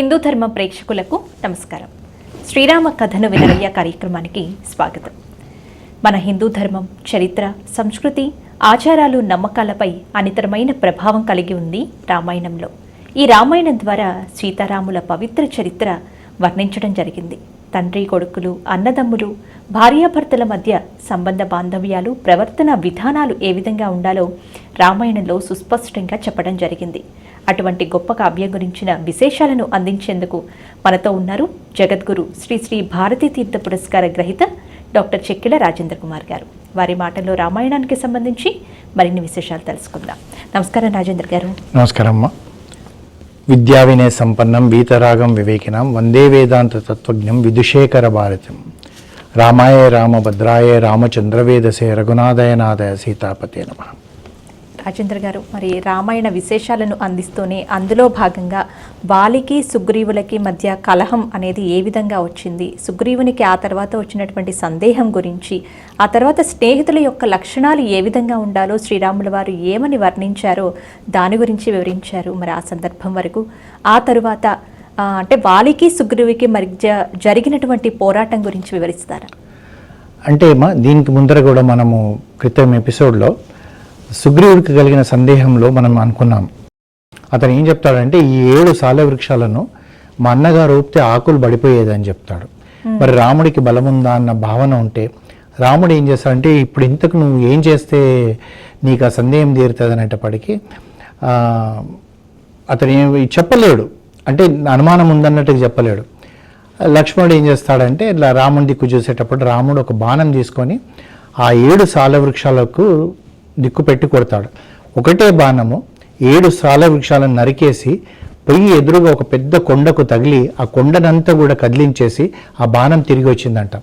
హిందూ ధర్మ ప్రేక్షకులకు నమస్కారం. శ్రీరామ కథను వినరయ్య కార్యక్రమానికి స్వాగతం. మన హిందూ ధర్మం చరిత్ర సంస్కృతి ఆచారాలు నమ్మకాలపై అనితరమైన ప్రభావం కలిగి ఉంది రామాయణంలో. ఈ రామాయణం ద్వారా సీతారాముల పవిత్ర చరిత్ర వర్ణించడం జరిగింది. తండ్రి కొడుకులు అన్నదమ్ములు భార్యాభర్తల మధ్య సంబంధ బాంధవ్యాలు ప్రవర్తన విధానాలు ఏ విధంగా ఉండాలో రామాయణంలో సుస్పష్టంగా చెప్పడం జరిగింది. అటువంటి గొప్ప కావ్యం గురించిన విశేషాలను అందించేందుకు మనతో ఉన్నారు జగద్గురు శ్రీ శ్రీ భారతీ తీర్థ పురస్కార గ్రహీత డాక్టర్ చెక్కిల రాజేంద్ర కుమార్ గారు. వారి మాటల్లో రామాయణానికి సంబంధించి మరిన్ని విశేషాలు తెలుసుకుందాం. నమస్కారం రాజేంద్ర గారు. నమస్కారం అమ్మా విద్యా వినయ సంపన్నం వీతరాగం వివేకినం వందే వేదాంత తత్వజ్ఞం విదుషేకర భారతం. రామాయ రామభద్రాయ రామచంద్రవేదసే రఘునాథయనాథయ సీతాపతే నమ. రాజేంద్ర గారు. మరి రామాయణ విశేషాలను అందిస్తూనే అందులో భాగంగా బాలికి సుగ్రీవులకి మధ్య కలహం అనేది ఏ విధంగా వచ్చింది? సుగ్రీవునికి ఆ తర్వాత వచ్చినటువంటి సందేహం గురించి ఆ తర్వాత స్నేహితుల యొక్క లక్షణాలు ఏ విధంగా ఉండాలో శ్రీరాముల వారు ఏమని వర్ణించారో దాని గురించి వివరించారు మరి ఆ సందర్భం వరకు. ఆ తరువాత అంటే వాలికి సుగ్రీవుకి మధ్య జరిగినటువంటి పోరాటం గురించి వివరిస్తారా? అంటే దీనికి ముందర కూడా మనము క్రితం ఎపిసోడ్లో సుగ్రీవుడికి కలిగిన సందేహంలో మనం అనుకున్నాం. అతను ఏం చెప్తాడంటే ఈ ఏడు సాల వృక్షాలను మా అన్నగారు ఊపితే ఆకులు పడిపోయేదని చెప్తాడు. మరి రాముడికి బలం ఉందా అన్న భావన ఉంటే రాముడు ఏం చేస్తాడంటే ఇప్పుడు ఇంతకు నువ్వు ఏం చేస్తే నీకు ఆ సందేహం తీరుతుంది అనేటప్పటికీ అతను ఏమి చెప్పలేడు. అంటే అనుమానం ఉందన్నట్టుగా చెప్పలేడు. లక్ష్మణుడు ఏం చేస్తాడంటే ఇట్లా రాముడి దిక్కు చూసేటప్పుడు రాముడు ఒక బాణం తీసుకొని ఆ ఏడు సాల వృక్షాలకు దిక్కు పెట్టి కొడతాడు. ఒకటే బాణము ఏడు సాల వృక్షాలను నరికేసి పొయ్యి ఎదురుగా ఒక పెద్ద కొండకు తగిలి ఆ కొండనంతా కూడా కదిలించేసి ఆ బాణం తిరిగి వచ్చిందంట.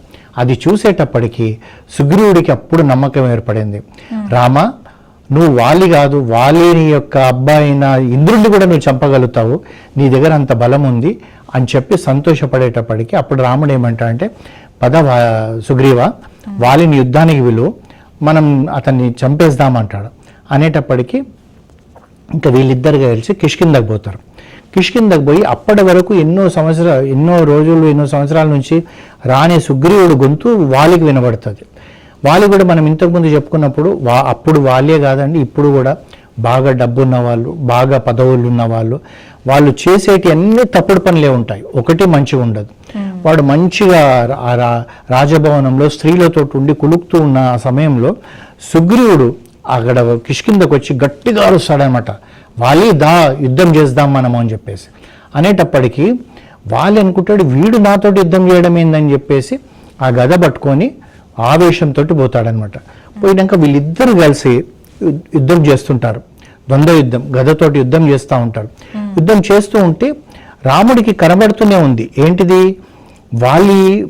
అది చూసేటప్పటికి సుగ్రీవుడికి అప్పుడు నమ్మకం ఏర్పడింది. రామ నువ్వు వాలి కాదు వాలిని యొక్క అబ్బాయిన ఇంద్రుడిని కూడా నువ్వు చంపగలుగుతావు నీ దగ్గర అంత బలం ఉంది అని చెప్పి సంతోషపడేటప్పటికి అప్పుడు రాముడు ఏమంటా అంటే పద సుగ్రీవ వాలిని యుద్ధానికి విలువ మనం అతన్ని చంపేద్దామంటాడు. అనేటప్పటికీ ఇంకా వీళ్ళిద్దరు కలిసి కిష్కిందకు పోతారు. కిష్కిందకు పోయి అప్పటి వరకు ఎన్నో సంవత్సరాలు ఎన్నో రోజులు ఎన్నో సంవత్సరాల నుంచి రాని సుగ్రీవుడు గొంతు వాలికి వినబడుతుంది. వాలి కూడా మనం ఇంతకుముందు చెప్పుకున్నప్పుడు వా అప్పుడు వాళ్ళే కాదండి ఇప్పుడు కూడా బాగా డబ్బున్న వాళ్ళు బాగా పదవులు ఉన్న వాళ్ళు వాళ్ళు చేసేటి అన్ని తప్పుడు పనులే ఉంటాయి. ఒకటి మంచిగా ఉండదు వాడు మంచిగా ఆ రా- రాజభవనంలో స్త్రీలతో ఉండి కులుకుతూ ఉన్న ఆ సమయంలో సుగ్రీవుడు అక్కడ కిష్కిందకు వచ్చి గట్టిగా అరుస్తాడనమాట. వాలి దా యుద్ధం చేద్దాం మనము అని చెప్పేసి. అనేటప్పటికీ వాలి అనుకుంటాడు వీడు నాతోటి యుద్ధం చేయడం ఏందని చెప్పేసి ఆ గద పట్టుకొని ఆవేశంతో పోతాడనమాట. పోయినాక వీళ్ళిద్దరు కలిసి యుద్ధం చేస్తుంటారు. ద్వంద్వ యుద్ధం గదతోటి యుద్ధం చేస్తూ ఉంటారు. యుద్ధం చేస్తూ ఉంటే రాముడికి కనబడుతూనే ఉంది. ఏంటిది? వాలి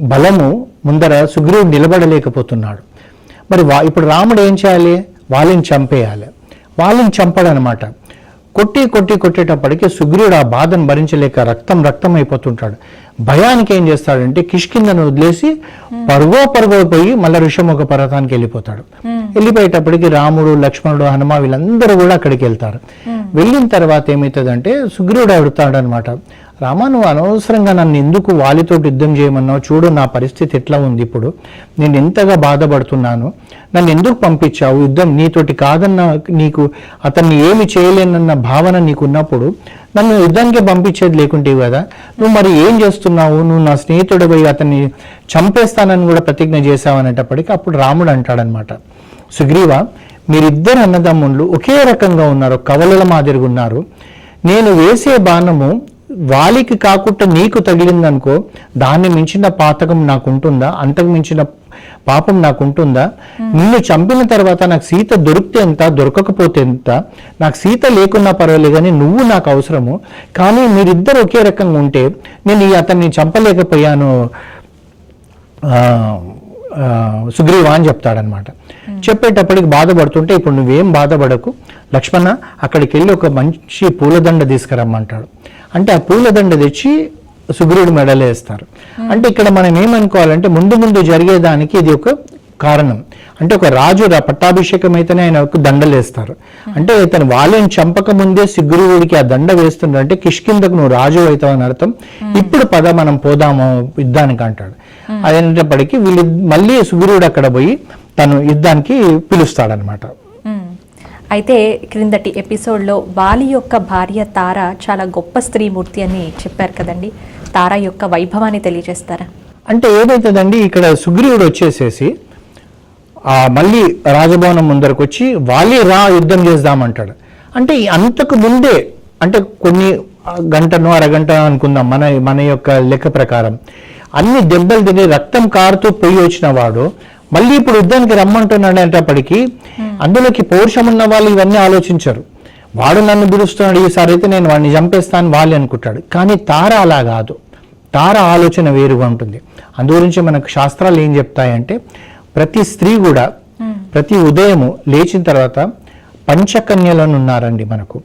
బలము ముందర సుగ్రీవుడు నిలబడలేకపోతున్నాడు. మరి వా ఇప్పుడు రాముడు ఏం చేయాలి? వాళ్ళని చంపేయాలి. వాళ్ళని చంపడనమాట. కొట్టి కొట్టి కొట్టేటప్పటికి సుగ్రీవుడు ఆ బాధను భరించలేక రక్తం రక్తం అయిపోతుంటాడు. భయానికి ఏం చేస్తాడంటే కిష్కిందను వదిలేసి పరుగో పరుగో పోయి మళ్ళీ ఋషముఖ పర్వతానికి వెళ్ళిపోతాడు. వెళ్ళిపోయేటప్పటికి రాముడు లక్ష్మణుడు హనుమ వీళ్ళందరూ కూడా అక్కడికి వెళ్తారు. వెళ్ళిన తర్వాత ఏమవుతుందంటే సుగ్రీవుడు అడుగుతాడు అనమాట రామా నువ్వు అనవసరంగా నన్ను ఎందుకు వాలితో యుద్ధం చేయమన్నావు? చూడు నా పరిస్థితి ఎట్లా ఉంది ఇప్పుడు? నేను ఎంతగా బాధపడుతున్నాను? నన్ను ఎందుకు పంపించావు? యుద్ధం నీతోటి కాదన్న నీకు అతన్ని ఏమి చేయలేనన్న భావన నీకున్నప్పుడు నన్ను యుద్ధానికి పంపించేది లేకుంటే కదా? నువ్వు మరి ఏం చేస్తున్నావు? నువ్వు నా స్నేహితుడు పోయి అతన్ని చంపేస్తానని కూడా ప్రతిజ్ఞ చేశావు అనేటప్పటికీ అప్పుడు రాముడు అంటాడనమాట సుగ్రీవ మీరిద్దరు అన్నదమ్ముళ్ళు ఒకే రకంగా ఉన్నారు కవలల మాదిరిగా ఉన్నారు. నేను వేసే బాణము వాలికి కాకుండా నీకు తగిలిందనుకో దాన్ని మించిన పాతకం నాకు ఉంటుందా అంతకు మించిన పాపం నాకు ఉంటుందా నిన్ను చంపిన తర్వాత నాకు సీత దొరికితే ఎంత దొరకకపోతే ఎంత? నాకు సీత లేకున్నా పర్వాలేదు కానీ నువ్వు నాకు అవసరము. కానీ మీరిద్దరు ఒకే రకంగా ఉంటే నేను ఈ అతన్ని చంపలేకపోయాను. సుగ్రీవ అని చెప్తాడనమాట. చెప్పేటప్పటికి బాధపడుతుంటే ఇప్పుడు నువ్వేం బాధపడకు. లక్ష్మణ అక్కడికి వెళ్ళి ఒక మంచి పూలదండ తీసుకురమ్మంటాడు. అంటే ఆ పూలదండ తెచ్చి సుగ్రీవుడు మెడలో వేస్తారు. అంటే ఇక్కడ మనం ఏమనుకోవాలంటే ముందు ముందు జరిగేదానికి ఇది ఒక కారణం. అంటే ఒక రాజు పట్టాభిషేకం అయితేనే ఆయనకు దండలు వేస్తారు. అంటే ఇతను వాళ్ళని చంపక ముందే సుగ్రీవుడికి ఆ దండ వేస్తుండ్రు అంటే కిష్కిందకు నువ్వు రాజు అవుతావు అని అర్థం. ఇప్పుడు పద మనం పోదాము యుద్ధానికి అంటాడు. అదేంటప్పటికీ వీళ్ళు మళ్ళీ సుగ్రీవుడు అక్కడ పోయి తను యుద్ధానికి పిలుస్తాడనమాట. అయితే క్రిందటి ఎపిసోడ్లో వాలి యొక్క భార్య తార చాలా గొప్ప స్త్రీమూర్తి అని చెప్పారు కదండి. తార యొక్క వైభవాన్ని తెలియజేస్తారా? అంటే ఏదైతుందండి ఇక్కడ సుగ్రీవుడు వచ్చేసేసి మళ్ళీ రాజభవనం ముందరకు వచ్చి వాలి రా యుద్ధం చేద్దామంటాడు. అంటే అంతకు ముందే అంటే కొన్ని గంటను అరగంట అనుకుందాం మన మన యొక్క లెక్క ప్రకారం అన్ని దెబ్బలు తిని రక్తం కారుతూ పొయ్యి వచ్చిన వాడు మళ్ళీ ఇప్పుడు యుద్ధానికి రమ్మంటున్నాడు అంటప్పటికీ అందులోకి పౌరుషం ఉన్న వాళ్ళు ఇవన్నీ ఆలోచించరు. వాడు నన్ను పిలుస్తున్నాడు ఈసారి అయితే నేను వాడిని చంపేస్తాను వాళ్ళు అనుకుంటాడు. కానీ తార అలా కాదు. తార ఆలోచన వేరుగా ఉంటుంది. అందుగురించి మనకు శాస్త్రాలు ఏం చెప్తాయంటే ప్రతి స్త్రీ కూడా ప్రతి ఉదయము లేచిన తర్వాత పంచకన్యలను ఉన్నారండి మనకు.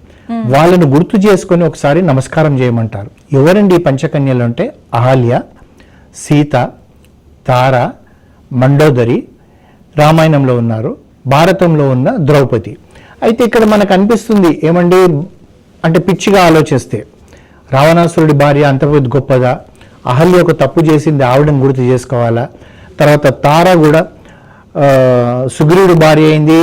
వాళ్ళను గుర్తు చేసుకొని ఒకసారి నమస్కారం చేయమంటారు. ఎవరండి ఈ పంచకన్యలు అంటే? అహల్య సీత తార మండోదరి రామాయణంలో ఉన్నారు భారతంలో ఉన్న ద్రౌపది. అయితే ఇక్కడ మనకు అనిపిస్తుంది ఏమండి? అంటే పిచ్చిగా ఆలోచిస్తే రావణాసురుడి భార్య అంత గొప్పదా అహల్య ఒక తప్పు చేసింది ఆవిడని గుర్తు చేసుకోవాలా? తర్వాత తార కూడా ఆ, సుగ్రీవుడి భార్య అయింది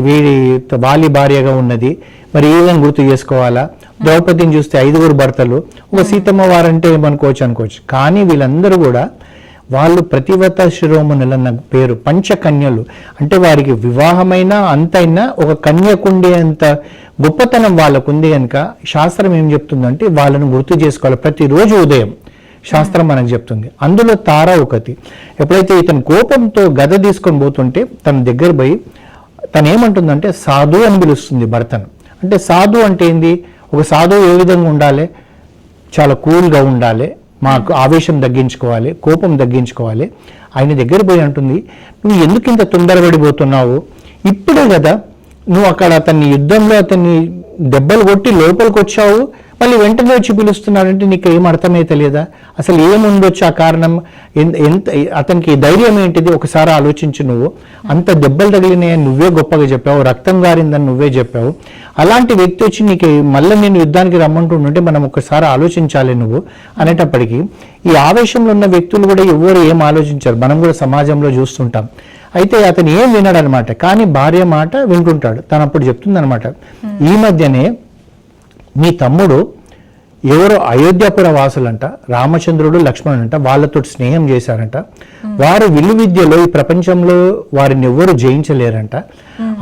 వీడి వాలి భార్యగా ఉన్నది మరి ఈవిడని గుర్తు చేసుకోవాలా? ద్రౌపదిని చూస్తే ఐదుగురు భర్తలు ఒక సీతమ్మ వారంటే ఏమనుకోవచ్చు అనుకోవచ్చు. కానీ వీళ్ళందరూ కూడా వాళ్ళు ప్రతివత శిరోమణులు అన్న పేరు పంచకన్యలు. అంటే వారికి వివాహమైన అంతైనా ఒక కన్యకుండే అంత గొప్పతనం వాళ్ళకు ఉంది కనుక శాస్త్రం ఏం చెప్తుందంటే వాళ్ళను గుర్తు చేసుకోవాలి ప్రతిరోజు ఉదయం. శాస్త్రం మనకు చెప్తుంది. అందులో తార ఒకటి. ఎప్పుడైతే ఇతను కోపంతో గద తీసుకొని పోతుంటే తన దగ్గర పోయి తను ఏమంటుందంటే సాధు అని పిలుస్తుంది భర్తను. అంటే సాధు అంటే ఏంది? ఒక సాధువు ఏ విధంగా ఉండాలి? చాలా కూల్గా ఉండాలి. మాకు ఆవేశం తగ్గించుకోవాలి కోపం తగ్గించుకోవాలి. ఆయన దగ్గర పోయి అంటుంది నువ్వు ఎందుకు ఇంత తొందరపడిపోతున్నావు ఇప్పుడే కదా నువ్వు అక్కడ అతన్ని యుద్ధంలో అతన్ని దెబ్బలు కొట్టి లోపలికి వచ్చావు మళ్ళీ వెంటనే వచ్చి పిలుస్తున్నాడంటే నీకు ఏం అర్థమే తెలియదా? అసలు ఏముండొచ్చు ఆ కారణం? ఎంత అతనికి ధైర్యం ఏంటిది? ఒకసారి ఆలోచించు నువ్వు. అంత దెబ్బలు తగిలినాయని నువ్వే గొప్పగా చెప్పావు. రక్తం గారిందని నువ్వే చెప్పావు. అలాంటి వ్యక్తి వచ్చి నీకు మళ్ళీ నేను యుద్ధానికి రమ్మంటుంటే మనం ఒకసారి ఆలోచించాలి నువ్వు అనేటప్పటికీ ఈ ఆవేశంలో ఉన్న వ్యక్తులు కూడా ఎవరు ఏం ఆలోచించారు. మనం కూడా సమాజంలో చూస్తుంటాం. అయితే అతను ఏం వినడనమాట? కానీ భార్య మాట వింటుంటాడు. తను అప్పుడు చెప్తుందనమాట. ఈ మధ్యనే మీ తమ్ముడు ఎవరో అయోధ్యాపుర వాసులంట రామచంద్రుడు లక్ష్మణుడంట వాళ్ళతో స్నేహం చేశారంట. వారు విల్లు విద్యలో ఈ ప్రపంచంలో వారిని ఎవరు జయించలేరంట.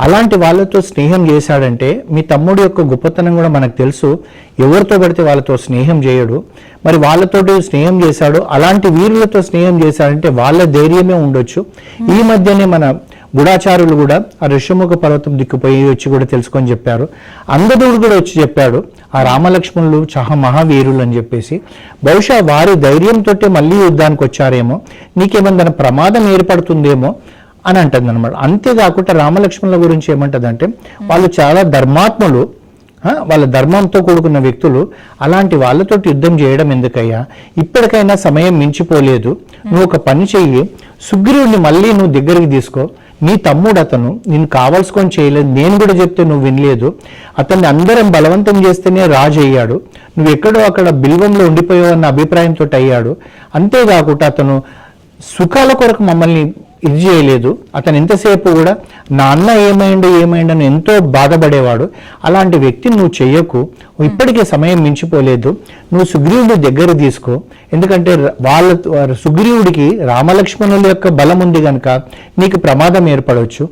అలాంటి వాళ్ళతో స్నేహం చేశాడంటే మీ తమ్ముడు యొక్క గొప్పతనం కూడా మనకు తెలుసు. ఎవరితో పడితే వాళ్ళతో స్నేహం చేయడు. మరి వాళ్ళతో స్నేహం చేశాడు. అలాంటి వీరులతో స్నేహం చేశాడంటే వాళ్ళ ధైర్యమే ఉండొచ్చు. ఈ మధ్యనే మన గుడాచారులు కూడా ఆ ఋషముఖ పర్వతం దిక్కుపోయి వచ్చి కూడా తెలుసుకొని చెప్పారు. అంగదుడు కూడా వచ్చి చెప్పాడు ఆ రామలక్ష్మణులు చహ మహావీరులు అని చెప్పేసి. బహుశా వారి ధైర్యంతో మళ్ళీ యుద్ధానికి వచ్చారేమో నీకేమన్నా ప్రమాదం ఏర్పడుతుందేమో అని అంటుంది అనమాట అంతేకాకుండా రామలక్ష్మణుల గురించి ఏమంటదంటే వాళ్ళు చాలా ధర్మాత్ములు ఆ, వాళ్ళ ధర్మంతో కూడుకున్న వ్యక్తులు అలాంటి వాళ్ళతో యుద్ధం చేయడం ఎందుకయ్యా? ఇప్పటికైనా సమయం మించిపోలేదు. నువ్వు ఒక పని చెయ్యి సుగ్రీవుడిని మళ్ళీ నువ్వు దగ్గరికి తీసుకో నీ తమ్ముడు అతను నేను కావాల్సుకొని చేయలేదు. నేను కూడా చెప్తే నువ్వు వినలేదు. అతన్ని అందరం బలవంతం చేస్తేనే రాజు అయ్యాడు. నువ్వు ఎక్కడో అక్కడ బిల్వంలో ఉండిపోయావు అన్న అభిప్రాయంతో అయ్యాడు. అంతేకాకుండా అతను సుఖాల కొరకు మమ్మల్ని ఇది చేయలేదు. అతను ఎంతసేపు కూడా నా అన్న ఏమైండు ఏమైండు అని ఎంతో బాధపడేవాడు. అలాంటి వ్యక్తిని నువ్వు చెయ్యకు. ఇప్పటికే సమయం మించిపోలేదు. నువ్వు సుగ్రీవుడి దగ్గర తీసుకో. ఎందుకంటే వాళ్ళ సుగ్రీవుడికి రామలక్ష్మణుల యొక్క బలం ఉంది కనుక నీకు ప్రమాదం ఏర్పడవచ్చు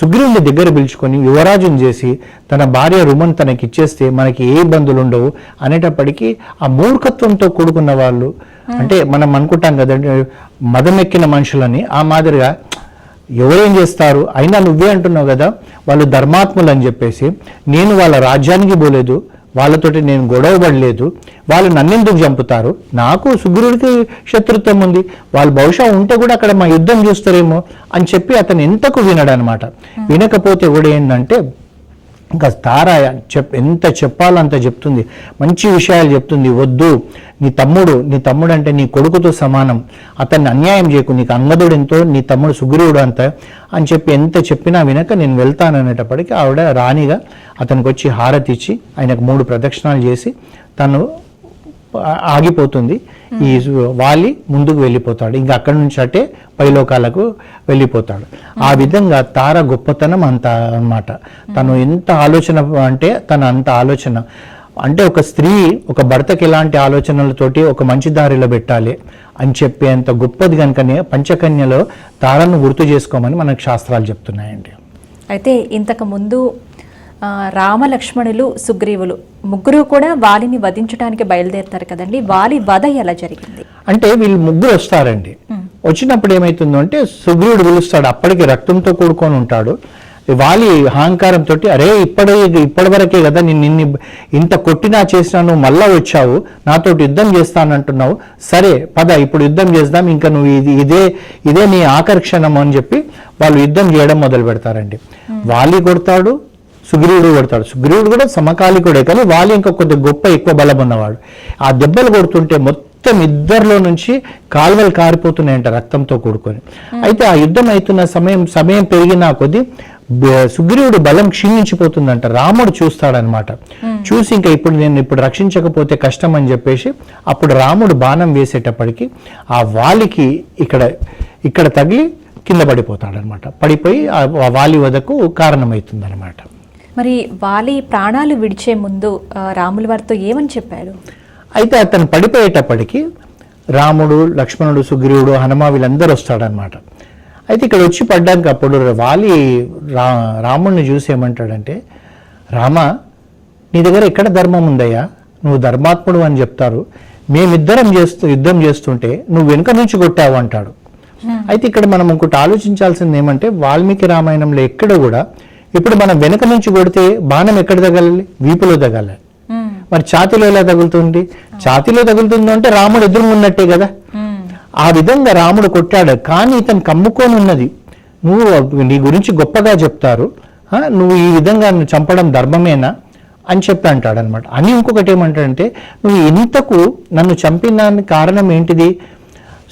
సుగ్రీవుని దగ్గర పిలుచుకొని యువరాజుని చేసి తన భార్య రుమన్ తనకి ఇచ్చేస్తే మనకి ఏ ఇబ్బందులు ఉండవు అనేటప్పటికీ ఆ మూర్ఖత్వంతో కూడుకున్న వాళ్ళు అంటే మనం అనుకుంటాం కదండి మదమెక్కిన మనుషులని ఆ మాదిరిగా ఎవరేం చేస్తారు? అయినా నువ్వే అంటున్నావు కదా వాళ్ళు ధర్మాత్ములు అని చెప్పేసి నేను వాళ్ళ రాజ్యానికి పోలేదు వాళ్ళతోటి నేను గొడవ పడలేదు వాళ్ళు నన్నెందుకు చంపుతారు? నాకు సుగ్రీవుడికి శత్రుత్వం ఉంది వాళ్ళు బహుశా ఉంటే కూడా అక్కడ మా యుద్ధం చూస్తారేమో అని చెప్పి అతను ఎంతకు వినడనమాట. వినకపోతే కూడా ఏంటంటే ఇంకా తార చెప్ ఎంత చెప్పాలో అంత చెప్తుంది. మంచి విషయాలు చెప్తుంది వద్దు నీ తమ్ముడు నీ తమ్ముడు అంటే నీ కొడుకుతో సమానం. అతన్ని అన్యాయం చేయకు నీకు అంగదుడు ఎంతో నీ తమ్ముడు సుగ్రీవుడు అంత అని చెప్పి ఎంత చెప్పినా వినక నేను వెళ్తాను అనేటప్పటికీ ఆవిడ రాణిగా అతనికి వచ్చి హారతి ఇచ్చి ఆయనకు మూడు ప్రదక్షిణాలు చేసి తను ఆగిపోతుంది. ఈ వాలి ముందుకు వెళ్ళిపోతాడు. ఇంకా అక్కడి నుంచి అటే పైలోకాలకు వెళ్ళిపోతాడు. ఆ విధంగా తార గొప్పతనం అంత అన్నమాట. తను ఎంత ఆలోచన అంటే తన అంత ఆలోచన. అంటే ఒక స్త్రీ ఒక భర్తకి ఎలాంటి ఆలోచనలతోటి ఒక మంచి దారిలో పెట్టాలి అని చెప్పేంత గొప్పది కనుకనే పంచకన్యలో తారను గుర్తు చేసుకోమని మనకు శాస్త్రాలు చెప్తున్నాయండి. అయితే ఇంతకు ముందు ఆ, రామ లక్ష్మణులు సుగ్రీవులు ముగ్గురు కూడా వాలిని వధించడానికి బయలుదేరుతారు కదండి. వాలి వధ ఎలా జరిగింది? అంటే వీళ్ళు ముగ్గురు వస్తారండి. వచ్చినప్పుడు ఏమైతుందో అంటే సుగ్రీవుడు పిలుస్తాడు. అప్పటికి రక్తంతో కూడుకొని ఉంటాడు. వాలి అహంకారంతో అరే ఇప్పటి ఇప్పటి వరకే కదా నేను నిన్ను ఇంత కొట్టినా చేసినా నువ్వు మళ్ళా వచ్చావు నాతో యుద్ధం చేస్తానంటున్నావు. సరే పద ఇప్పుడు యుద్ధం చేద్దాం ఇంకా నువ్వు ఇది ఇదే ఇదే నీ ఆకర్షణం అని చెప్పి వాళ్ళు యుద్ధం చేయడం మొదలు పెడతారండి. వాలి కొడతాడు సుగ్రీవుడు కొడతాడు. సుగ్రీవుడు కూడా సమకాలికుడే కానీ వాళ్ళు ఇంకా కొద్దిగా గొప్ప ఎక్కువ బలం ఉన్నవాడు. ఆ దెబ్బలు కొడుతుంటే మొత్తం ఇద్దరిలో నుంచి కాలువలు కారిపోతున్నాయంట రక్తంతో కూడుకొని. అయితే ఆ యుద్ధం అవుతున్న సమయం సమయం పెరిగిన కొద్దీ సుగ్రీవుడు బలం క్షీణించిపోతుందంట. రాముడు చూస్తాడనమాట. చూసి ఇంకా ఇప్పుడు నేను ఇప్పుడు రక్షించకపోతే కష్టం అని చెప్పేసి అప్పుడు రాముడు బాణం వేసేటప్పటికి ఆ వాలికి ఇక్కడ ఇక్కడ తగిలి కింద పడిపోతాడనమాట. పడిపోయి ఆ వాలి వదకు కారణమవుతుందన్నమాట మరి వాలి ప్రాణాలు విడిచే ముందు రాముల వారితో ఏమని చెప్పాడు అయితే అతను పడిపోయేటప్పటికి రాముడు లక్ష్మణుడు సుగ్రీవుడు హనుమ వీళ్ళందరూ వస్తాడనమాట. అయితే ఇక్కడ వచ్చి పడ్డాక అప్పుడు వాలి రా రాముడిని చూసి ఏమంటాడంటే రామ నీ దగ్గర ఎక్కడ ధర్మం ఉందయ్యా? నువ్వు ధర్మాత్ముడు అని చెప్తారు. మేమిద్దరం చేస్తూ యుద్ధం చేస్తుంటే నువ్వు వెనుక నుంచి కొట్టావు అంటాడు. అయితే ఇక్కడ మనం ఇంకోటి ఆలోచించాల్సింది ఏమంటే వాల్మీకి రామాయణంలో ఎక్కడ కూడా ఇప్పుడు మనం వెనుక నుంచి కొడితే బాణం ఎక్కడ తగలాలి? వీపులో తగలాలి. ఉమ్, మరి ఛాతీలో ఎలా తగులుతుంది? ఛాతీలో తగులుతుంది అంటే రాముడు ఎదురు ఉన్నట్టే కదా? ఆ విధంగా రాముడు కొట్టాడు. కానీ ఇతను కమ్ముకొని ఉన్నది. నువ్వు నీ గురించి గొప్పగా చెప్తారు. నువ్వు ఈ విధంగా నన్ను చంపడం ధర్మమేనా అని చెప్పి అంటాడనమాట అని ఇంకొకటి ఏమంటాడంటే నువ్వు ఇంతకు నన్ను చంపినానికి కారణం ఏంటిది?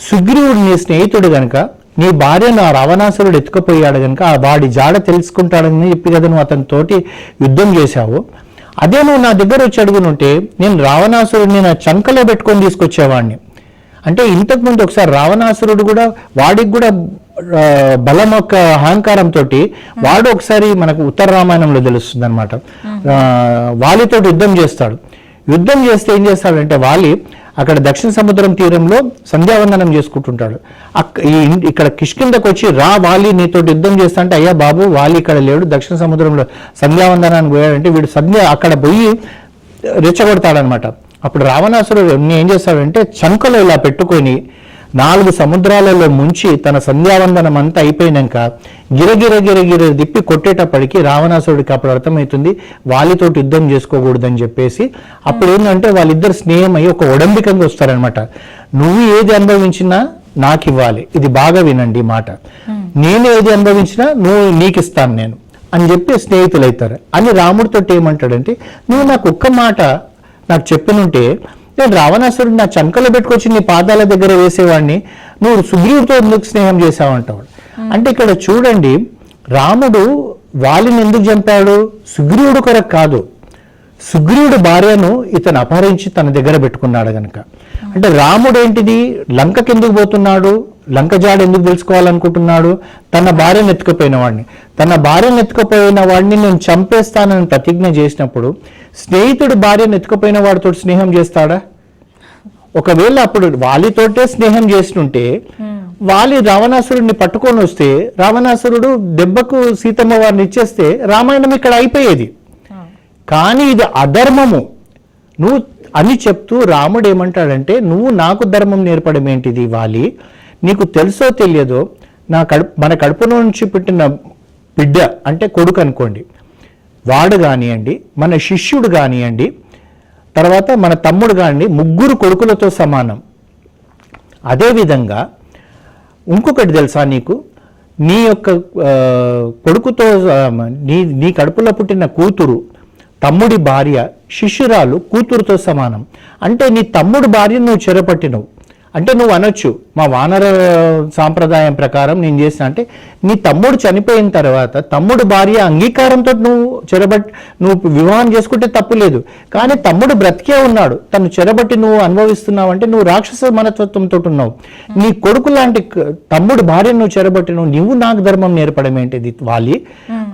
సుగ్రీవుడు నీ స్నేహితుడు గనక నీ భార్యను ఆ రావణాసురుడు ఎత్తుకుపోయాడు గనక ఆ వాడి జాడ తెలుసుకుంటాడని చెప్పి కదా నువ్వు అతని తోటి యుద్ధం చేశావు. అదే నువ్వు నా దగ్గర వచ్చి అడుగునుంటే నేను రావణాసురుడిని నా చంకలో పెట్టుకొని తీసుకొచ్చేవాడిని అంటే ఇంతకు ముందు ఒకసారి రావణాసురుడు కూడా వాడికి కూడా బలం యొక్క అహంకారంతో వాడు ఒకసారి మనకు ఉత్తర రామాయణంలో తెలుస్తుంది అనమాట వాలితో యుద్ధం చేస్తాడు. యుద్ధం చేస్తే ఏం చేస్తాడంటే వాలి అక్కడ దక్షిణ సముద్రం తీరంలో సంధ్యావందనం చేసుకుంటుంటాడు. అక్- ఈ ఇక్కడ కిష్కిందకు వచ్చి రా వాలి నీతో యుద్ధం చేస్తా అంటే అయ్యా బాబు వాలి ఇక్కడ లేడు దక్షిణ సముద్రంలో సంధ్యావందనానికి పోయాడంటే వీడు సంధ్య అక్కడ పోయి రెచ్చగొడతాడనమాట అప్పుడు రావణాసురుడు ఏం చేశాడంటే చంకలో ఇలా పెట్టుకొని నాలుగు సముద్రాలలో ముంచి తన సంధ్యావందనం అంతా అయిపోయినాక గిరగిర గిరగిర దిప్పి కొట్టేటప్పటికి రావణాసురుడికి అప్పుడు అర్థమవుతుంది వాళ్ళతోటి యుద్ధం చేసుకోకూడదని చెప్పేసి అప్పుడు ఏంటంటే వాళ్ళిద్దరు స్నేహం అయ్యి ఒక ఒడంబికంగా వస్తారనమాట నువ్వు ఏది అనుభవించినా నాకు ఇవ్వాలి ఇది బాగా వినండి మాట. నేను ఏది అనుభవించినా నువ్వు నీకు ఇస్తాను నేను అని చెప్పి స్నేహితులు అవుతారు అని రాముడితో ఏమంటాడంటే నువ్వు నాకు ఒక్క మాట నాకు చెప్పనుంటే నేను రావణాసురుడు నా చంకలో పెట్టుకొచ్చి నీ పాదాల దగ్గర వేసేవాడిని? నువ్వు సుగ్రీవుడితో ఎందుకు స్నేహం చేసావంటాడు అంటే ఇక్కడ చూడండి రాముడు వాలిని ఎందుకు చంపాడు? సుగ్రీవుడు కొరకు కాదు. సుగ్రీవుడు భార్యను ఇతను అపహరించి తన దగ్గర పెట్టుకున్నాడు గనక. అంటే రాముడు ఏంటిది లంకకి ఎందుకు పోతున్నాడు? లంక జాడ ఎందుకు తెలుసుకోవాలనుకుంటున్నాడు? తన భార్యను ఎత్తుకుపోయిన వాడిని. తన భార్యను ఎత్తుకుపోయిన వాడిని నేను చంపేస్తానని ప్రతిజ్ఞ చేసినప్పుడు స్నేహితుడు భార్యను ఎత్తుకుపోయిన వాడితో స్నేహం చేస్తాడా? ఒకవేళ అప్పుడు వాలితోటే స్నేహం చేస్తుంటే వాలి రావణాసురుడిని పట్టుకొని వస్తే రావణాసురుడు దెబ్బకు సీతమ్మ వారిని ఇచ్చేస్తే రామాయణం ఇక్కడ అయిపోయేది. కానీ ఇది అధర్మము. నువ్వు అని చెప్తూ రాముడు ఏమంటాడంటే నువ్వు నాకు ధర్మం నేర్పడం ఏంటిది వాలి? నీకు తెలుసో తెలియదో నా కడుపు మన కడుపు నుంచి పుట్టిన బిడ్డ అంటే కొడుకు అనుకోండి. వాడు కానివ్వండి మన శిష్యుడు కానివ్వండి తర్వాత మన తమ్ముడు కానివ్వండి ముగ్గురు కొడుకులతో సమానం. అదేవిధంగా ఇంకొకటి తెలుసా నీకు? నీ యొక్క కొడుకుతో నీ నీ కడుపులో పుట్టిన కూతురు తమ్ముడి భార్య శిష్యురాలు కూతురుతో సమానం. అంటే నీ తమ్ముడు భార్యను నువ్వు చెరపట్టినవు. అంటే నువ్వు అనొచ్చు మా వానర సాంప్రదాయం ప్రకారం నేను చేసిన అంటే నీ తమ్ముడు చనిపోయిన తర్వాత తమ్ముడు భార్య అంగీకారంతో నువ్వు చెరబట్ నువ్వు వివాహం చేసుకుంటే తప్పు లేదు. కానీ తమ్ముడు బ్రతికే ఉన్నాడు. తను చెరబట్టి నువ్వు అనుభవిస్తున్నావు అంటే నువ్వు రాక్షస మనస్తత్వంతో ఉన్నావు. నీ కొడుకు లాంటి తమ్ముడు భార్య నువ్వు చెరబట్టి నువ్వు నువ్వు నాకు ధర్మం నేర్పడం ఏంటిది వాలి?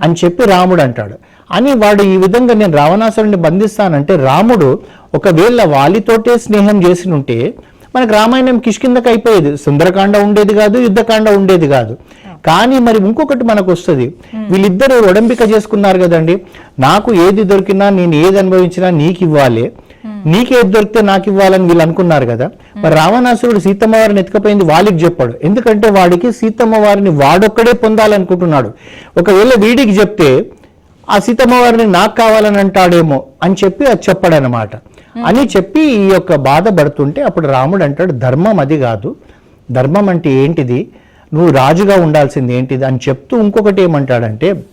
అని చెప్పి రాముడు అంటాడు. అని వాడు ఈ విధంగా నేను రావణాసురుడిని బంధిస్తానంటే రాముడు ఒకవేళ వాలితోటే స్నేహం చేసి ఉంటే మనకు రామాయణం కిష్కిందకి అయిపోయేది. సుందరకాండ ఉండేది కాదు యుద్ధకాండ ఉండేది కాదు. కానీ మరి ఇంకొకటి మనకు వస్తుంది వీళ్ళిద్దరూ ఒడంబిక చేసుకున్నారు కదండి. నాకు ఏది దొరికినా నేను ఏది అనుభవించినా నీకు ఇవ్వాలి. నీకేది దొరికితే నాకు ఇవ్వాలని వీళ్ళు అనుకున్నారు కదా. మరి రావణాసురుడు సీతమ్మ వారిని ఎత్తుకపోయింది వాళ్ళకి చెప్పాడు. ఎందుకంటే వాడికి సీతమ్మ వారిని వాడొక్కడే పొందాలనుకుంటున్నాడు. ఒకవేళ వీడికి చెప్తే ఆ సీతమ్మ వారిని నాకు కావాలని అంటాడేమో అని చెప్పి అది చెప్పాడనమాట అని చెప్పి ఈ యొక్క బాధ పడుతుంటే అప్పుడు రాముడు అంటాడు ధర్మం అది కాదు. ధర్మం అంటే ఏంటిది? నువ్వు రాజుగా ఉండాల్సింది ఏంటిది? అని చెప్తూ ఇంకొకటి ఏమంటాడంటే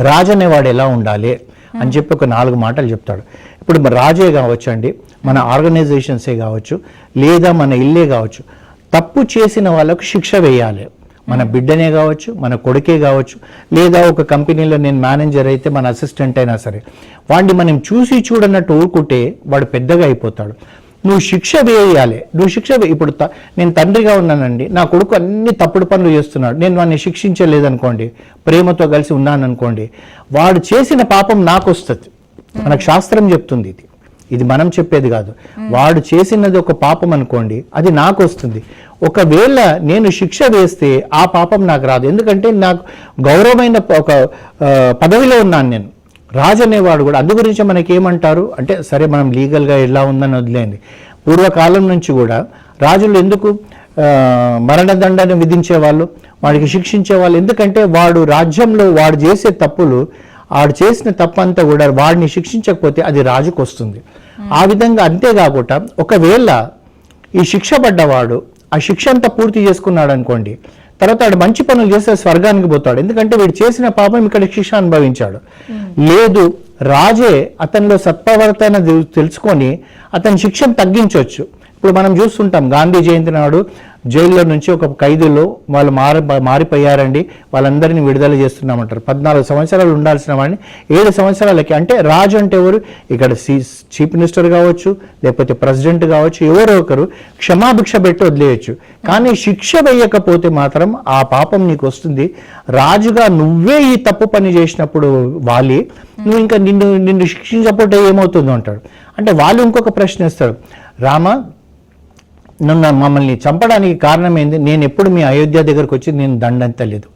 రాజు అనేవాడు ఎలా ఉండాలి? అని చెప్పి ఒక నాలుగు మాటలు చెప్తాడు. ఇప్పుడు మన రాజే కావచ్చు అండి మన ఆర్గనైజేషన్సే కావచ్చు లేదా మన ఇల్లే కావచ్చు తప్పు చేసిన వాళ్ళకు శిక్ష వేయాలి. మన బిడ్డనే కావచ్చు మన కొడుకే కావచ్చు లేదా ఒక కంపెనీలో నేను మేనేజర్ అయితే మన అసిస్టెంట్ అయినా సరే వాడిని మనం చూసి చూడనట్టు ఊరుకుంటే వాడు పెద్దగా అయిపోతాడు. నువ్వు శిక్ష వేయాలి. నువ్వు శిక్ష ఇప్పుడు నేను తండ్రిగా ఉన్నానండి. నా కొడుకు అన్ని తప్పుడు పనులు చేస్తున్నాడు. నేను వాడిని శిక్షించలేదనుకోండి ప్రేమతో కలిసి ఉన్నాను అనుకోండి వాడు చేసిన పాపం నాకు వస్తుంది మనకు శాస్త్రం చెప్తుంది ఇది. ఇది మనం చెప్పేది కాదు. వాడు చేసినది ఒక పాపం అనుకోండి అది నాకు వస్తుంది. ఒకవేళ నేను శిక్ష వేస్తే ఆ పాపం నాకు రాదు. ఎందుకంటే నాకు గౌరవమైన ఒక పదవిలో ఉన్నాను నేను. రాజు అనేవాడు కూడా అందు గురించి మనకి ఏమంటారు అంటే సరే మనం లీగల్గా ఎలా ఉందని వదిలేండి పూర్వకాలం నుంచి కూడా రాజులు ఎందుకు ఆ, విధించేవాళ్ళు? వాడికి శిక్షించేవాళ్ళు? ఎందుకంటే వాడు రాజ్యంలో వాడు చేసే తప్పులు ఆడు చేసిన తప్పంతా కూడా వాడిని శిక్షించకపోతే అది రాజుకు వస్తుంది. ఆ విధంగా అంతేకాకుండా ఒకవేళ ఈ శిక్ష పడ్డవాడు ఆ శిక్ష అంతా పూర్తి చేసుకున్నాడు అనుకోండి తర్వాత వాడు మంచి పనులు చేస్తే స్వర్గానికి పోతాడు. ఎందుకంటే వీడు చేసిన పాపం ఇక్కడ శిక్ష అనుభవించాడు. లేదు రాజే అతనిలో సత్ప్రవర్తన తెలుసుకొని అతని శిక్షను తగ్గించవచ్చు ఇప్పుడు మనం చూస్తుంటాం గాంధీ జయంతి నాడు జైల్లో నుంచి ఒక ఖైదీలు వాళ్ళు మారి మారిపోయారండి. వాళ్ళందరినీ విడుదల చేస్తున్నామంటారు. పద్నాలుగు సంవత్సరాలు ఉండాల్సిన వాడిని ఏడు సంవత్సరాలకి అంటే రాజు అంటే ఎవరు? ఇక్కడ చీఫ్ మినిస్టర్ కావచ్చు లేకపోతే ప్రెసిడెంట్ కావచ్చు ఎవరో ఒకరు క్షమాభిక్ష పెట్టి వదిలేయచ్చు. కానీ శిక్ష వేయకపోతే మాత్రం ఆ పాపం నీకు వస్తుంది. రాజుగా నువ్వే ఈ తప్పు పని చేసినప్పుడు వాలి నువ్వు ఇంకా నిన్ను నిన్ను శిక్షించకపోతే ఏమవుతుందో అంటాడు. అంటే వాళ్ళు ఇంకొక ప్రశ్న ఇస్తారు రామ నన్ను మమ్మల్ని చంపడానికి కారణం ఏంది నేను ఎప్పుడు మీ అయోధ్య దగ్గరకు వచ్చి నేను దండంతలేదు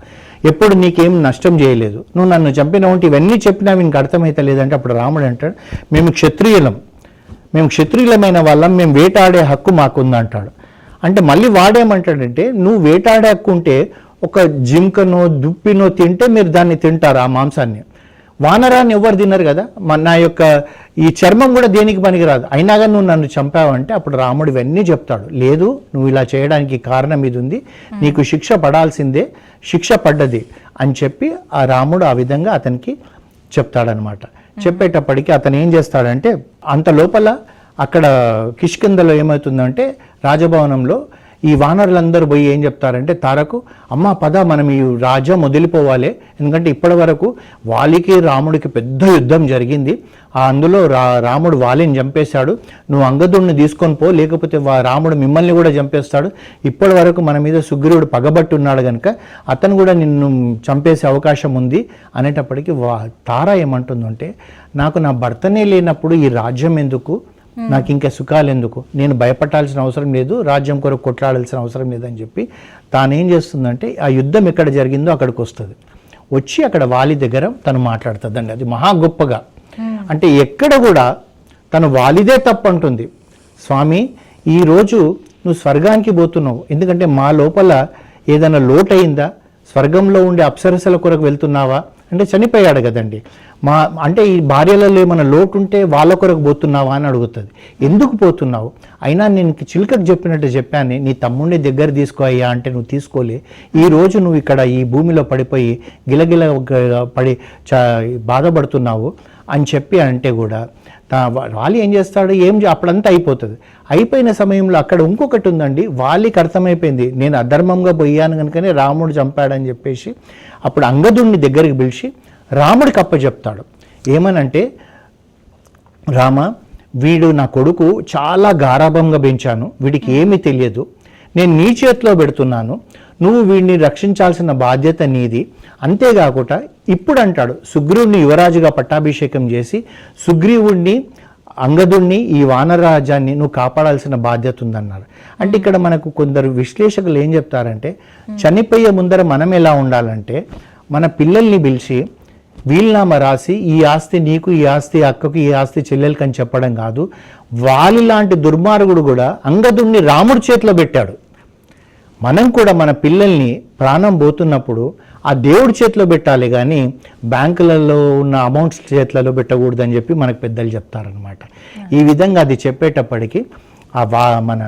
ఎప్పుడు నీకేం నష్టం చేయలేదు. నువ్వు నన్ను చంపిన ఉంటే ఇవన్నీ చెప్పినా వీనికి అర్థమైతే లేదంటే అప్పుడు రాముడు అంటాడు మేము క్షత్రియులం. మేము క్షత్రియులమైన వాళ్ళం. మేము వేటాడే హక్కు మాకుందంటాడు. అంటే మళ్ళీ వాడేమంటాడంటే నువ్వు వేటాడే హక్కు ఉంటే ఒక జింకనో దుప్పినో తింటే మీరు దాన్ని తింటారు ఆ మాంసాన్ని. వానరాన్ని ఎవరు తిన్నారు కదా? మన నా యొక్క ఈ చర్మం కూడా దేనికి పనికిరాదు? అయినా కానీ నువ్వు నన్ను చంపావంటే అప్పుడు రాముడు ఇవన్నీ చెప్తాడు. లేదు నువ్వు ఇలా చేయడానికి కారణం ఇది ఉంది. నీకు శిక్ష పడాల్సిందే శిక్ష పడ్డది అని చెప్పి ఆ రాముడు ఆ విధంగా అతనికి చెప్తాడనమాట. చెప్పేటప్పటికి అతను ఏం చేస్తాడంటే అంత లోపల అక్కడ కిష్కిందలో ఏమవుతుందంటే రాజభవనంలో ఈ వానరులందరూ పోయి ఏం చెప్తారంటే తారకు అమ్మ పద మనం ఈ రాజ్యం వదిలిపోవాలి. ఎందుకంటే ఇప్పటి వరకు వాలికి రాముడికి పెద్ద యుద్ధం జరిగింది. ఆ అందులో రా రాముడు వాలిని చంపేశాడు. నువ్వు అంగదుడిని తీసుకొని పో లేకపోతే వా- రాముడు మిమ్మల్ని కూడా చంపేస్తాడు. ఇప్పటి వరకు మన మీద సుగ్రీవుడు పగబట్టి ఉన్నాడు కనుక అతను కూడా నిన్ను చంపేసే అవకాశం ఉంది. అనేటప్పటికీ వా తార ఏమంటుందంటే నాకు నా భర్తనే లేనప్పుడు ఈ రాజ్యం ఎందుకు? నాకు ఇంకా సుఖాలు ఎందుకు నేను భయపడాల్సిన అవసరం లేదు రాజ్యం కొరకు కొట్లాడాల్సిన అవసరం లేదని చెప్పి తాను ఏం చేస్తుందంటే ఆ యుద్ధం ఎక్కడ జరిగిందో అక్కడికి వస్తుంది వచ్చి అక్కడ వాలి దగ్గర తను మాట్లాడుతుందండి. అది మహా గొప్పగా. అంటే ఎక్కడ కూడా తను వాలిదే తప్పు అంటుంది స్వామి ఈరోజు నువ్వు స్వర్గానికి పోతున్నావు. ఎందుకంటే మా లోపల ఏదైనా లోటయిందా? స్వర్గంలో ఉండే అప్సరసల కొరకు వెళ్తున్నావా? అంటే చనిపోయాడు కదండి. మా అంటే ఈ భార్యలలో ఏమైనా లోటు ఉంటే వాళ్ళ కొరకు పోతున్నావా అని అడుగుతుంది. ఎందుకు పోతున్నావు? అయినా నేను చిలుకకు చెప్పినట్టు చెప్పాను నీ తమ్ముడిని దగ్గర తీసుకో అయ్యా అంటే నువ్వు తీసుకోలే. ఈ రోజు నువ్వు ఇక్కడ ఈ భూమిలో పడిపోయి గిలగిల పడి చ బాధపడుతున్నావు అని చెప్పి అంటే కూడా తా- వాలి ఏం చేస్తాడు? ఏం అప్పుడంతా అయిపోతుంది. అయిపోయిన సమయంలో అక్కడ ఇంకొకటి ఉందండి. వాలికి అర్థమైపోయింది. నేను అధర్మంగా పోయాను కనుకనే రాముడు చంపాడని చెప్పేసి అప్పుడు అంగదుడిని దగ్గరికి పిలిచి రాముడికి అప్పచెప్తాడు ఏమనంటే రామ వీడు నా కొడుకు చాలా గారాభంగా పెంచాను. వీడికి ఏమీ తెలియదు. నేను నీ చేతిలో పెడుతున్నాను. నువ్వు వీడిని రక్షించాల్సిన బాధ్యత నీది. అంతేకాకుండా ఇప్పుడు అంటాడు సుగ్రీవుడిని యువరాజుగా పట్టాభిషేకం చేసి సుగ్రీవుడిని అంగదుణ్ణి ఈ వానరాజాన్ని నువ్వు కాపాడాల్సిన బాధ్యత ఉందన్నారు. అంటే ఇక్కడ మనకు కొందరు విశ్లేషకులు ఏం చెప్తారంటే చనిపోయే ముందర మనం ఎలా ఉండాలంటే మన పిల్లల్ని పిలిచి వీల్నామా రాసి ఈ ఆస్తి నీకు ఈ ఆస్తి అక్కకు ఈ ఆస్తి చెల్లెలకి అని చెప్పడం కాదు. వాలి లాంటి దుర్మార్గుడు కూడా అంగదుణ్ణి రాముడి చేతిలో పెట్టాడు. మనం కూడా మన పిల్లల్ని ప్రాణం పోతున్నప్పుడు ఆ దేవుడి చేతిలో పెట్టాలి కానీ బ్యాంకులలో ఉన్న అమౌంట్స్ చేతులలో పెట్టకూడదని చెప్పి మనకు పెద్దలు చెప్తారనమాట ఈ విధంగా అది చెప్పేటప్పటికి ఆ వా మన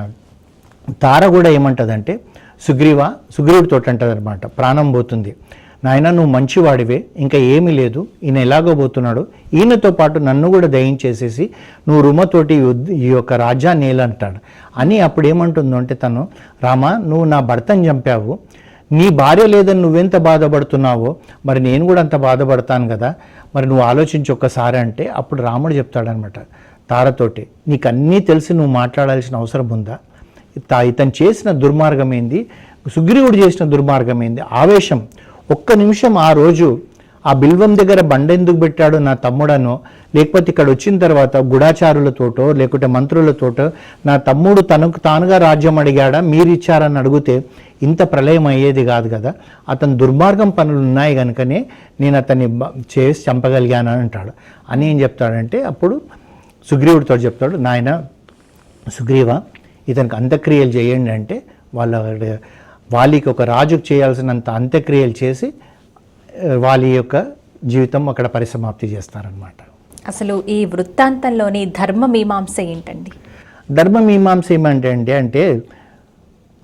తార కూడా ఏమంటదంటే సుగ్రీవ సుగ్రీవుడితో అంటదనమాట ప్రాణం పోతుంది. నాయన నువ్వు మంచివాడివే ఇంకా ఏమీ లేదు. ఈయన ఎలాగో పోతున్నాడు ఈయనతో పాటు నన్ను కూడా దయించేసేసి నువ్వు రుమతోటి ఈ యొక్క రాజ్యాన్ని ఏలంటాడు. అని అప్పుడు ఏమంటుందో అంటే తను రామ నువ్వు నా భర్తను చంపావు. నీ భార్య లేదని నువ్వెంత బాధపడుతున్నావో మరి నేను కూడా అంత బాధపడతాను కదా. మరి నువ్వు ఆలోచించి ఒక్కసారి అంటే అప్పుడు రాముడు చెప్తాడనమాట తారతోటి నీకు అన్నీ తెలిసి నువ్వు మాట్లాడాల్సిన అవసరం ఉందా? తా- ఇతను చేసిన దుర్మార్గం ఏంది? సుగ్రీవుడు చేసిన దుర్మార్గం ఏంది? ఆవేశం ఒక్క నిమిషం ఆ రోజు ఆ బిల్వం దగ్గర బండ ఎందుకు పెట్టాడు నా తమ్ముడనో? లేకపోతే ఇక్కడ వచ్చిన తర్వాత గుడాచారులతోటో లేకుంటే మంత్రులతోటో నా తమ్ముడు తనకు తానుగా రాజ్యం అడిగాడా? మీరు ఇచ్చారని అడిగితే ఇంత ప్రళయం అయ్యేది కాదు కదా. అతను దుర్మార్గం పనులు ఉన్నాయి కనుకనే నేను అతన్ని చేసి చంపగలిగాను అని అంటాడు. అని ఏం చెప్తాడంటే అప్పుడు సుగ్రీవుడితో చెప్తాడు నాయన సుగ్రీవ ఇతనికి అంత్యక్రియలు చేయండి అంటే వాళ్ళ వాలికి ఒక రాజుకు చేయాల్సినంత అంత్యక్రియలు చేసి వాళ్ళ యొక్క జీవితం అక్కడ పరిసమాప్తి చేస్తారనమాట అసలు ఈ వృత్తాంతంలోని ధర్మ మీమాంస ఏంటండి? ధర్మ మీమాంస ఏమంటే అంటే అంటే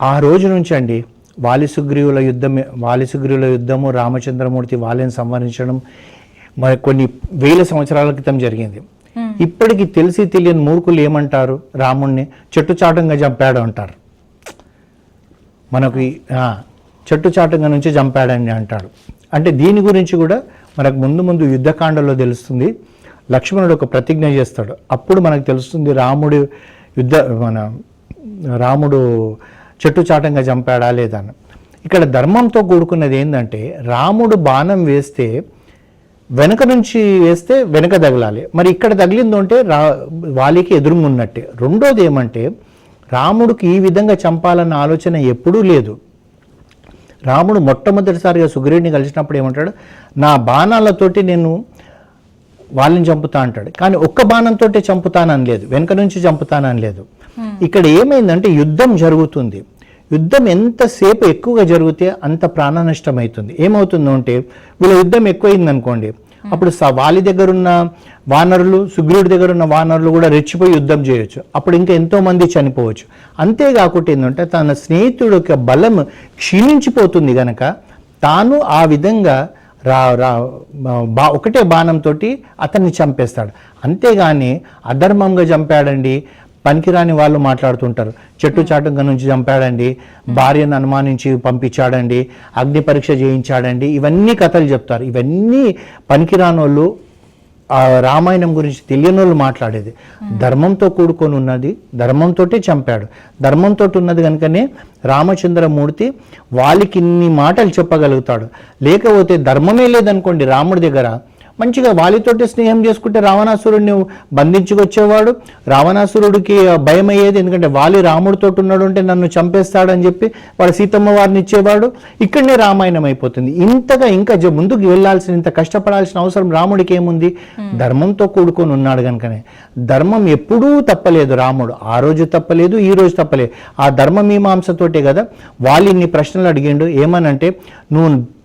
ఆ రోజు నుంచి అండి వాలి సుగ్రీవుల యుద్ధం వాలి సుగ్రీవుల యుద్ధము రామచంద్రమూర్తి వాళ్ళని సంహరించడం మరి కొన్ని వేల సంవత్సరాల క్రితం జరిగింది. ఇప్పటికి తెలిసి తెలియని మూర్ఖులు ఏమంటారు రాముణ్ణి? చెట్టుచాటంగా చంపాడు అంటారు. మనకు చెట్టు చాటంగా నుంచి చంపాడని అంటాడు. అంటే దీని గురించి కూడా మనకు ముందు ముందు యుద్ధకాండలో తెలుస్తుంది. లక్ష్మణుడు ఒక ప్రతిజ్ఞ చేస్తాడు. అప్పుడు మనకు తెలుస్తుంది రాముడు యుద్ధ మన రాముడు చెట్టు చాటంగా చంపాడా లేదని ఇక్కడ ధర్మంతో కూడుకున్నది ఏంటంటే రాముడు బాణం వేస్తే వెనక నుంచి వేస్తే వెనక తగలాలి. మరి ఇక్కడ తగిలిందో అంటే రా వాలికి ఎదురుగున్నట్టే రెండోది ఏమంటే రాముడికి ఈ విధంగా చంపాలన్న ఆలోచన ఎప్పుడూ లేదు. రాముడు మొట్టమొదటిసారిగా సుగ్రీవుని కలిసినప్పుడు ఏమంటాడు? నా బాణాలతోటి నేను వాళ్ళని చంపుతా అంటాడు. కానీ ఒక్క బాణంతో చంపుతానని లేదు. వెనక నుంచి చంపుతానని లేదు. ఇక్కడ ఏమైందంటే యుద్ధం జరుగుతుంది. యుద్ధం ఎంతసేపు ఎక్కువగా జరిగితే అంత ప్రాణ నష్టం అవుతుంది. ఏమవుతుందో అంటే వీళ్ళ యుద్ధం ఎక్కువైంది అనుకోండి Hmm. అప్పుడు వాలి దగ్గర ఉన్న వానరులు సుగ్రీవుడి దగ్గర ఉన్న వానరులు కూడా రెచ్చిపోయి యుద్ధం చేయొచ్చు. అప్పుడు ఇంకా ఎంతో మంది చనిపోవచ్చు. అంతేకాకుండా ఏంటంటే తన స్నేహితుడు యొక్క బలం క్షీణించిపోతుంది గనక తాను ఆ విధంగా రా రా బా ఒకటే బాణంతో అతన్ని చంపేస్తాడు. అంతేగాని అధర్మంగా చంపాడండి. పనికిరాని వాళ్ళు మాట్లాడుతుంటారు. చెట్టు చాటుగా నుంచి చంపాడండి. భార్యను అనుమానించి పంపించాడండి. అగ్ని పరీక్ష చేయించాడండి. ఇవన్నీ కథలు చెప్తారు. ఇవన్నీ పనికిరాని వాళ్ళు రామాయణం గురించి తెలియని వాళ్ళు మాట్లాడేది ధర్మంతో కూడుకొని ఉన్నది ధర్మంతోటే చంపాడు. ధర్మంతో ఉన్నది కనుకనే రామచంద్రమూర్తి వాళ్ళకి ఇన్ని మాటలు చెప్పగలుగుతాడు. లేకపోతే ధర్మమే లేదనుకోండి రాముడి దగ్గర. మంచిగా వాళ్ళతోటి స్నేహం చేసుకుంటే రావణాసురుడిని బంధించుకొచ్చేవాడు. రావణాసురుడికి భయం అయ్యేది ఎందుకంటే వాలి రాముడితో ఉన్నాడు అంటే నన్ను చంపేస్తాడని చెప్పి వాడు సీతమ్మ వారిని ఇచ్చేవాడు. ఇక్కడనే రామాయణం అయిపోతుంది. ఇంతగా ఇంకా ముందుకు వెళ్ళాల్సిన ఇంత కష్టపడాల్సిన అవసరం రాముడికి ఏముంది? ధర్మంతో కూడుకొని ఉన్నాడు కనుకనే ధర్మం ఎప్పుడూ తప్పలేదు రాముడు. ఆ రోజు తప్పలేదు ఈ రోజు తప్పలేదు. ఆ ధర్మ మీమాంసతోటే కదా. వాళ్ళు ఇన్ని ప్రశ్నలు అడిగిండు. ఏమనంటే నువ్వు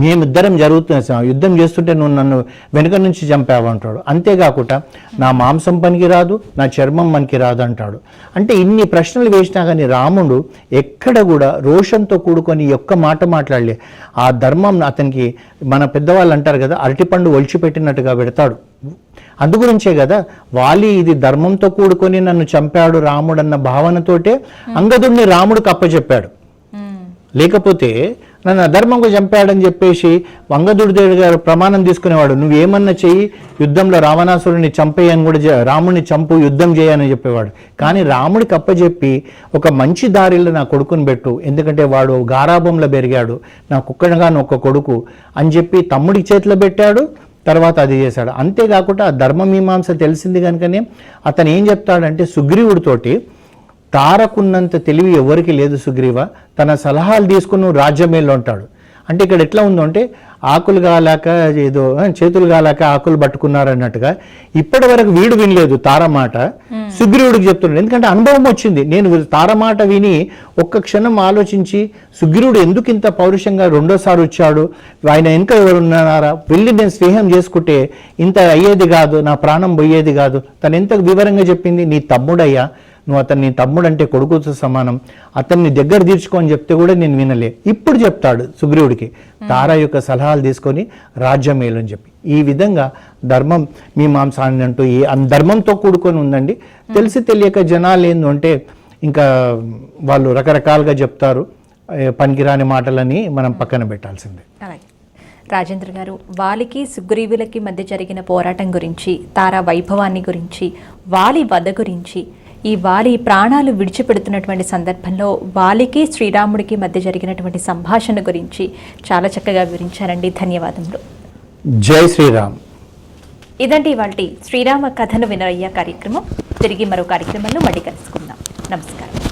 మేమిద్దరం జరుగుతున్న యుద్ధం చేస్తుంటే నువ్వు నన్ను వెనుక నుంచి చంపావు అంటాడు. అంతేకాకుండా నా మాంసం పనికి రాదు నా చర్మం మనకి రాదు అంటాడు. అంటే ఇన్ని ప్రశ్నలు వేసినా కానీ రాముడు ఎక్కడ కూడా రోషంతో కూడుకొని ఒక్క మాట మాట్లాడలే. ఆ ధర్మం అతనికి మన పెద్దవాళ్ళు అంటారు కదా అరటిపండు ఒలిచిపెట్టినట్టుగా పెడతాడు. అందుగురించే కదా వాలి ఇది ధర్మంతో కూడుకొని నన్ను చంపాడు రాముడు అన్న భావనతోటే అంగదుడిని రాముడికి అప్పచెప్పాడు లేకపోతే నన్ను అధర్మంగా చంపాడని చెప్పేసి వంగదుడిదేవుడు గారు ప్రమాణం తీసుకునేవాడు. నువ్వేమన్నా చెయ్యి యుద్ధంలో రావణాసురుడిని చంపేయని కూడా రాముడిని చంపు యుద్ధం చేయని చెప్పేవాడు. కానీ రాముడికి అప్పచెప్పి ఒక మంచి దారిలో నా కొడుకుని పెట్టు. ఎందుకంటే వాడు గారాభంలో పెరిగాడు. నాకు ఒక్కడగాను ఒక కొడుకు అని చెప్పి తమ్ముడి చేతిలో పెట్టాడు తర్వాత అది చేశాడు. అంతేకాకుండా ఆ ధర్మమీమాంస తెలిసింది కనుకనే అతను ఏం చెప్తాడంటే సుగ్రీవుడితోటి తారకున్నంత తెలివి ఎవరికి లేదు సుగ్రీవ. తన సలహాలు తీసుకుని నువ్వు రాజ్యమేళ్ళు ఉంటాడు అంటే ఇక్కడ ఎట్లా ఉందో అంటే ఆకులు కాలాక ఏదో చేతులు కాలాక ఆకులు పట్టుకున్నారు అన్నట్టుగా ఇప్పటి వరకు వీడు వినలేదు తార మాట. సుగ్రీవుడికి చెప్తున్నాడు. ఎందుకంటే అనుభవం వచ్చింది. నేను తార మాట విని ఒక్క క్షణం ఆలోచించి సుగ్రీవుడు ఎందుకు ఇంత పౌరుషంగా రెండోసారి వచ్చాడు? ఆయన వెనుక ఎవరున్నారా? వెళ్ళి నేను స్నేహం చేసుకుంటే ఇంత అయ్యేది కాదు నా ప్రాణం పోయేది కాదు. తను ఎంత వివరంగా చెప్పింది? నీ తమ్ముడయ్యా. నువ్వు అతన్ని తమ్ముడు అంటే కొడుకుతో సమానం అతన్ని దగ్గర తీర్చుకో అని చెప్తే కూడా నేను వినలే. ఇప్పుడు చెప్తాడు సుగ్రీవుడికి తార యొక్క సలహాలు తీసుకొని రాజ్యం మేలు అని చెప్పి. ఈ విధంగా ధర్మం మీ మాంసాన్ని అంటూ ఈ ధర్మంతో కూడుకొని ఉందండి. తెలిసి తెలియక జనాలు ఏంటంటే ఇంకా వాళ్ళు రకరకాలుగా చెప్తారు పనికిరాని మాటలని మనం పక్కన పెట్టాల్సిందే. రాజేంద్ర గారు వాలికి సుగ్రీవులకి మధ్య జరిగిన పోరాటం గురించి తారా వైభవాన్ని గురించి వాలి వధ గురించి ఈ వాలి ప్రాణాలు విడిచిపెడుతున్నటువంటి సందర్భంలో వాలికి శ్రీరాముడికి మధ్య జరిగినటువంటి సంభాషణ గురించి చాలా చక్కగా వివరించారండి. ధన్యవాదములు. జై శ్రీరామ్. ఇదండి ఇవాళ శ్రీరామ కథను వినరయ్య కార్యక్రమం. తిరిగి మరో కార్యక్రమంలో మళ్ళీ కలుసుకుందాం. నమస్కారం.